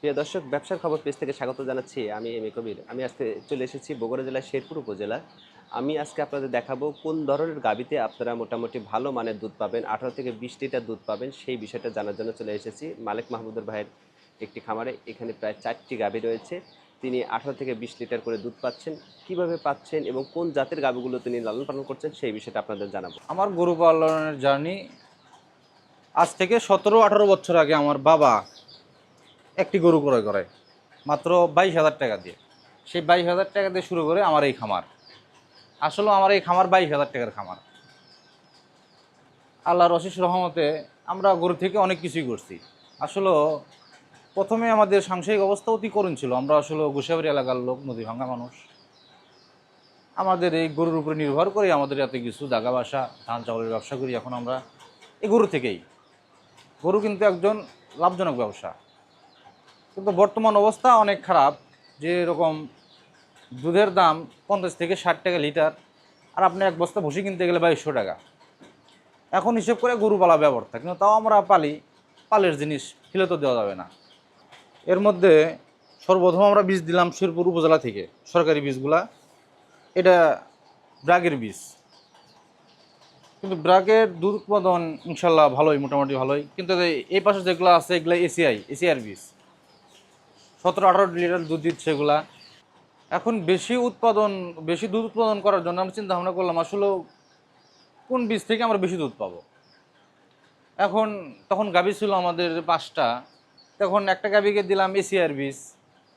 প্রিয় দর্শক, ব্যবসার খবর পেজ থেকে স্বাগত জানাচ্ছি আমি এম এ কবির। আমি আজকে চলে এসেছি বগুড়া জেলার শেরপুর উপজেলা। আমি আজকে আপনাদের দেখাবো কোন ধরনের গাবিতে আপনারা মোটামুটি ভালো মানের দুধ পাবেন, আঠারো থেকে বিশ লিটার দুধ পাবেন, সেই বিষয়টা জানার জন্য চলে এসেছি। মালিক মাহমুদুর ভাইয়ের একটি খামারে এখানে প্রায় চারটি গাবি রয়েছে। তিনি আঠারো থেকে বিশ লিটার করে দুধ পাচ্ছেন। কীভাবে পাচ্ছেন এবং কোন জাতের গাবিগুলো তিনি লালন পালন করছেন, সেই বিষয়টা আপনাদের জানাব। আমার গরু পালনের জার্নি আজ থেকে সতেরো আঠারো বছর আগে আমার বাবা একটি গরু ক্রয় করে। মাত্র বাইশ হাজার টাকা দিয়ে। সেই বাইশ হাজার টাকা দিয়ে শুরু করে আমার এই খামার। আসলে আমার এই খামার বাইশ হাজার টাকার খামার। আল্লাহর অশেষ রহমতে আমরা গরু থেকে অনেক কিছুই করছি। আসলে প্রথমে আমাদের সাংসারিক অবস্থা অতি করুণ ছিল। আমরা আসলে গোসাবাড়ি এলাকার লোক, নদী ভাঙ্গা মানুষ। আমাদের এই গরুর উপরে নির্ভর করে আমাদের এত কিছু দাগা বাসা, ধান, চাউলের ব্যবসা করি এখন আমরা। এই গরু থেকেই। গরু কিন্তু একজন লাভজনক ব্যবসা। কিন্তু বর্তমান অবস্থা অনেক খারাপ। যে এরকম দুধের দাম পঞ্চাশ থেকে ষাট টাকা লিটার, আর আপনি এক বস্তা ভুসি কিনতে গেলে বাইশশো টাকা। এখন হিসেব করে গরু পালা ব্যবস্থা কিন্তু তাও আমরা পালি, পালের জিনিস ফেলে তো দেওয়া যাবে না। এর মধ্যে সর্বপ্রথম আমরা বীজ দিলাম শেরপুর উপজেলা থেকে, সরকারি বীজগুলা। এটা ব্রাগের বীজ। কিন্তু ব্রাগের দুধ উৎপাদন ইনশাল্লাহ ভালোই, মোটামুটি ভালোই। কিন্তু এই- এই পাশে যেগুলো আছে, এগুলো এসিআই, এসিআর বীজ। সতেরো, আঠারো লিটার দুধ দিচ্ছে এগুলা। এখন বেশি উৎপাদন, বেশি দুধ উৎপাদন করার জন্য আমরা চিন্তা ভাবনা করলাম, আসলে কোন বীজ থেকে আমরা বেশি দুধ পাবো? এখন তখন গাভী ছিল আমাদের পাঁচটা, তখন একটা গাভীকে দিলাম এসিআর বীজ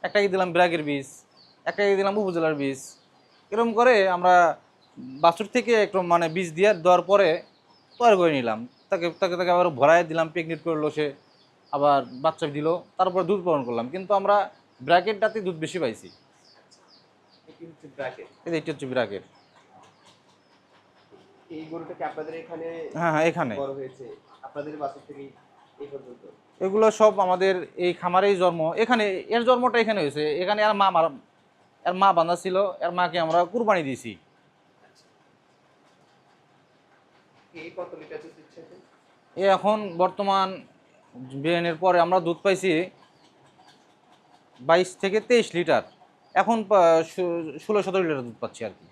একটাকে দিলাম ব্র্যাগের বীজ একটাকে দিলাম উপজেলার বীজ। এরকম করে আমরা বাছুর থেকে একটু মানে বীজ দিয়ে দেওয়ার পরে তৈরি করে নিলাম। তাকে তাকে তাকে আবার ভরায় দিলাম পিকনিক করল সে। আবার বাচ্চা দিল তারপর দুধ পালন করলাম। কিন্তু আমরা ব্র্যাকেটটাতে দুধ বেশি পাইছি। এটি হচ্ছে ব্র্যাকেট। এই গরুটাকে আপনাদের এখানে হ্যাঁ হ্যাঁ এখানে। বড় হয়েছে? আপনাদের বাসা থেকে এই পর্যন্ত? এগুলো সব আমাদের এই খামারেই জন্ম। এখানে এর জন্মটা এখানে হয়েছে। এখানে আর মা এর মা বাঁধা ছিল এর মাকে আমরা কুরবানি দিয়েছি। এখন বর্তমান বিরিয়ানির পরে আমরা দুধ পাইছি বাইশ থেকে তেইশ লিটার। এখন ষোলো সতেরো লিটার দুধ পাচ্ছি আর কি।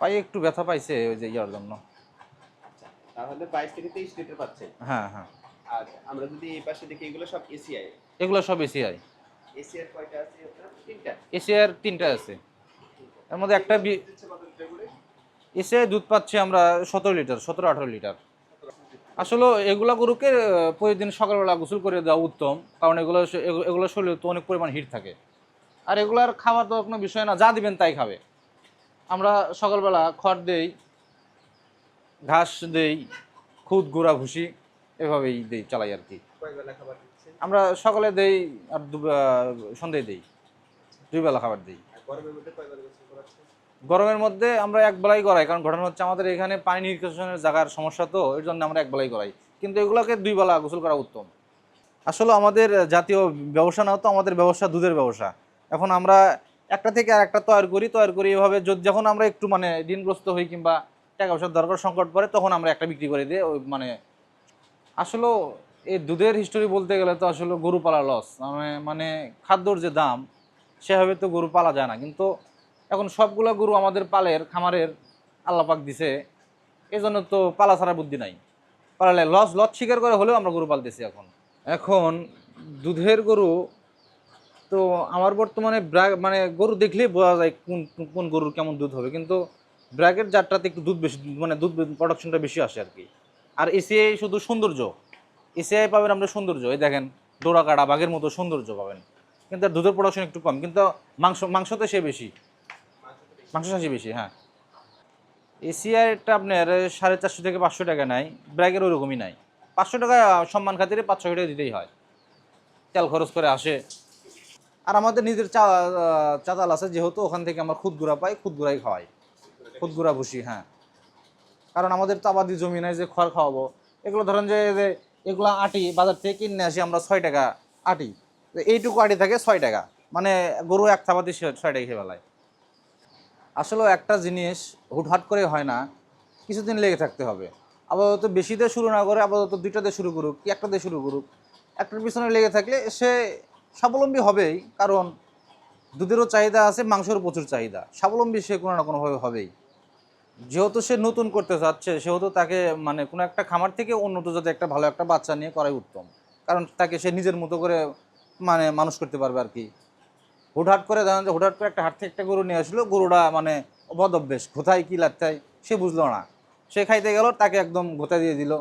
পায় পাচ্ছে একটু ব্যথা পাইছে ওই যে ইয়ার জন্য। আচ্ছা তাহলে বাইশ থেকে তেইশ লিটার পাচ্ছেন। হ্যাঁ হ্যাঁ। আর আমরা যদি এই পাশে দেখি এগুলো সব এসিআই এগুলো সব এসিআই এসিআর কয়টা আছে? তিনটা? এসিআর তিনটা আছে। এর মধ্যে একটা এসিআই দুধ পাচ্ছি আমরা সতেরো লিটার সতেরো আঠারো লিটার। আসলে এগুলা গরুকে প্রতিদিন সকালবেলা গোসল করে দেওয়া উত্তম কারণ এগুলো এগুলো শরীরে তো অনেক পরিমাণ হিট থাকে। আর এগুলার খাবার তো কোনো বিষয় না যা দিবেন তাই খাবে। আমরা সকালবেলা খড় দেই ঘাস দেই খুদ গুঁড়া ভুসি এভাবেই দেই চালাই আর কি। আমরা সকালে দেই আর সন্ধ্যায় দেই দুই। বেলা খাবার দিই গরমের মধ্যে আমরা এক বেলাই করাই কারণ ঘটনা হচ্ছে আমাদের এখানে পানি নিষ্কাশনের জায়গার সমস্যা তো, এর জন্য আমরা এক বেলাই করাই কিন্তু এগুলোকে দুই বেলা গোসল করা উত্তম। আসলে আমাদের জাতীয় ব্যবসা না, তো আমাদের ব্যবসা দুধের ব্যবসা। এখন আমরা একটা থেকে আর একটা তৈরি করি তৈরি করি এভাবে যখন আমরা একটু মানে ঋণগ্রস্ত হই কিংবা টাকা পয়সার দরকার সংকট পড়ে, তখন আমরা একটা বিক্রি করে দিই ওই মানে আসলে এই দুধের হিস্টোরি বলতে গেলে তো আসলে গরু পালা লস মানে মানে খাদ্যর যে দাম, সেভাবে তো গরু পালা যায় না। কিন্তু এখন সবগুলো গরু আমাদের পালের, খামারের আল্লাপাক দিছে। এই জন্য তো পালা ছাড়া বুদ্ধি নাই। পালালে লস লস স্বীকার করে হলেও আমরা গরু পালতেছি এখন। এখন দুধের গরু তো আমার বর্তমানে ব্র্যাক মানে গরু দেখলেই বোঝা যায় কোন কোন গরুর কেমন দুধ হবে। কিন্তু ব্র্যাকের জাতটাতে একটু দুধ বেশি মানে দুধ প্রোডাকশনটা বেশি আসে আর কি। আর এসিআই শুধু সৌন্দর্য। এসিআই পাবেন আমরা সৌন্দর্য। এই দেখেন, ডোরা কাটা বাঘের মতো সৌন্দর্য পাবেন। কিন্তু দুধের প্রোডাকশন একটু কম। কিন্তু মাংস মাংসতে সে বেশি। মাংস চাষি বেশি হ্যাঁ। এসিআইটা আপনার সাড়ে চারশো থেকে পাঁচশো টাকা নেয় ব্র্যাগের ওরকমই নাই পাঁচশো টাকা সম্মান খাতিরে পাঁচশো টাকা দিতেই হয়। তেল খরচ করে আসে। আর আমাদের নিজের চা, চাতাল আছে, যেহেতু ওখান থেকে আমরা খুদ গুঁড়া পাই খুদ গুঁড়াই খাওয়াই। খুদ গুঁড়া ভুসি হ্যাঁ। কারণ আমাদের তো আবাদি জমি নাই যে খড় খাওয়াবো। এগুলো ধরেন যে এগুলো আটি বাজার থেকে কিনে আসি আমরা ছয় টাকা আটি। এইটুকু আটি থাকে ছয় টাকা। মানে গরু এক থাবাতে ছয় টাকা খেয়ে বেলায় আসলে একটা জিনিস হুটহাট করে হয় না, কিছুদিন লেগে থাকতে হবে। আপাতত বেশি দিয়ে শুরু না করে আপাতত দুইটা দিয়ে শুরু করুক কি একটা দিয়ে শুরু করুক। একটার পিছনে লেগে থাকলে সে স্বাবলম্বী হবেই, কারণ দুধেরও চাহিদা আছে, মাংসেরও প্রচুর চাহিদা। স্বাবলম্বী সে কোনো না কোনোভাবে হবেই। যেহেতু সে নতুন করতে চাচ্ছে, সেহেতু তাকে মানে কোনো একটা খামার থেকে উন্নত যাতে একটা ভালো একটা বাচ্চা নিয়ে করাই উত্তম। কারণ তাকে সে নিজের মতো করে মানে মানুষ করতে পারবে আর কি। হুটহাট করে জানেন যে হুটহাট করে একটা হাট থেকে একটা গরু নিয়ে আসলো, গরুটা মানে বদ অভ্যেস কোথায় কী লাগতায় সে বুঝলো না। সে খাইতে গেল, তাকে একদম ঘোতা দিয়ে দিল।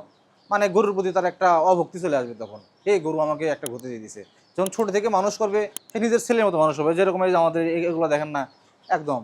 মানে গরুর প্রতি তার একটা অভক্তি চলে আসবে তখন। এই গরু, আমাকে একটা ঘুরতে দিয়ে দিছে। যখন ছোট থেকে মানুষ করবে, সে নিজের ছেলের মতো মানুষ হবে, যেরকম এই আমাদের এগুলো দেখেন না, একদম।